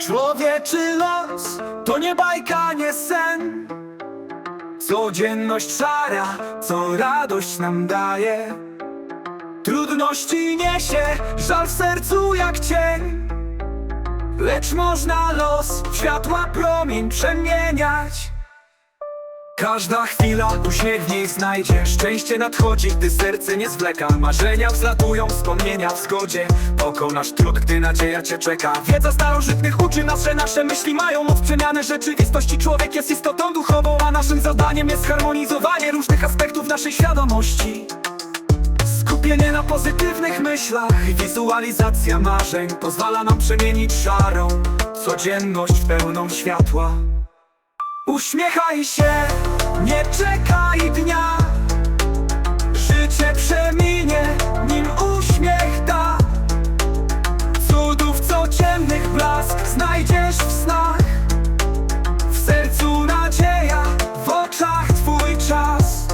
Człowieczy los to nie bajka, nie sen. Codzienność szara, co radość nam daje. Trudności niesie, żal w sercu jak cień. Lecz można los światła promień przemieniać Każda chwila uśmiech w niej znajdzie. Szczęście nadchodzi, gdy serce nie zwleka. Marzenia wzlatują, wspomnienia w zgodzie. Pokonasz trud, gdy nadzieja cię czeka. Wiedza starożytnych uczy nas, że nasze myśli mają moc przemiany rzeczywistości. Człowiek jest istotą duchową, a naszym zadaniem jest harmonizowanie różnych aspektów naszej świadomości. Skupienie na pozytywnych myślach i wizualizacja marzeń Pozwala nam przemienić szarą codzienność pełną światła. Uśmiechaj się, nie czekaj dnia. Życie przeminie, nim uśmiech da. Cudów codziennych blask znajdziesz w snach. W sercu nadzieja, w oczach twój czas.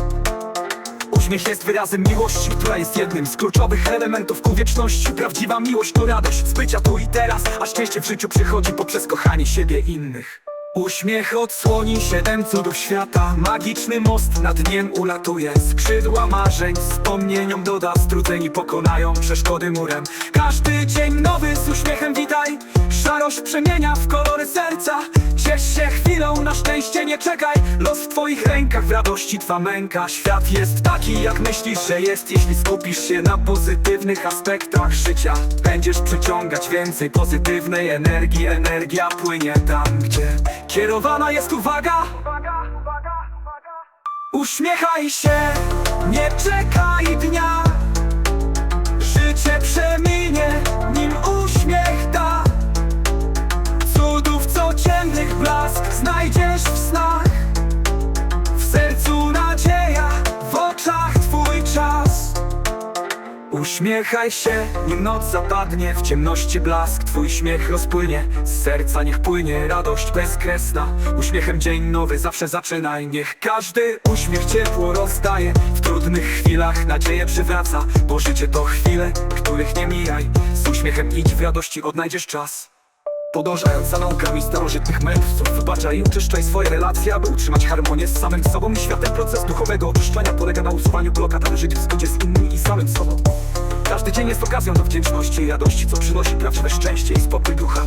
Uśmiech jest wyrazem miłości, która jest jednym z kluczowych elementów ku wieczności. Prawdziwa miłość to radość z bycia tu i teraz A szczęście w życiu przychodzi poprzez kochanie siebie innych Uśmiech odsłoni siedem cudów świata. Magiczny most nad dniem ulatuje. Skrzydła marzeń wspomnieniom doda. Strudzeni pokonają przeszkody murem. Każdy dzień nowy z uśmiechem witaj. Szarość przemienia w kolory serca. Ciesz się na szczęście nie czekaj. Los w twoich rękach, w radości twa męka. Świat jest taki jak myślisz, że jest. Jeśli skupisz się na pozytywnych aspektach życia Będziesz przyciągać więcej pozytywnej energii. Energia płynie tam, gdzie kierowana jest uwaga. Uśmiechaj się, nie czekaj dnia Uśmiechaj się, nim noc zapadnie W ciemności blask twój śmiech rozpłynie. Z serca niech płynie radość bezkresna. Uśmiechem dzień nowy zawsze zaczynaj. Niech każdy uśmiech ciepło rozdaje. W trudnych chwilach nadzieję przywraca. Bo życie to chwile, których nie mijaj. Z uśmiechem idź w radości odnajdziesz czas. Podążając za naukami starożytnych mędrców Wybaczaj i uczyszczaj swoje relacje, aby utrzymać harmonię z samym sobą. I światem Proces duchowego oczyszczania polega na usuwaniu blokad, aby żyć w zgodzie z innymi i samym sobą dzień jest okazją do wdzięczności i radości, co przynosi prawdziwe szczęście i spokój ducha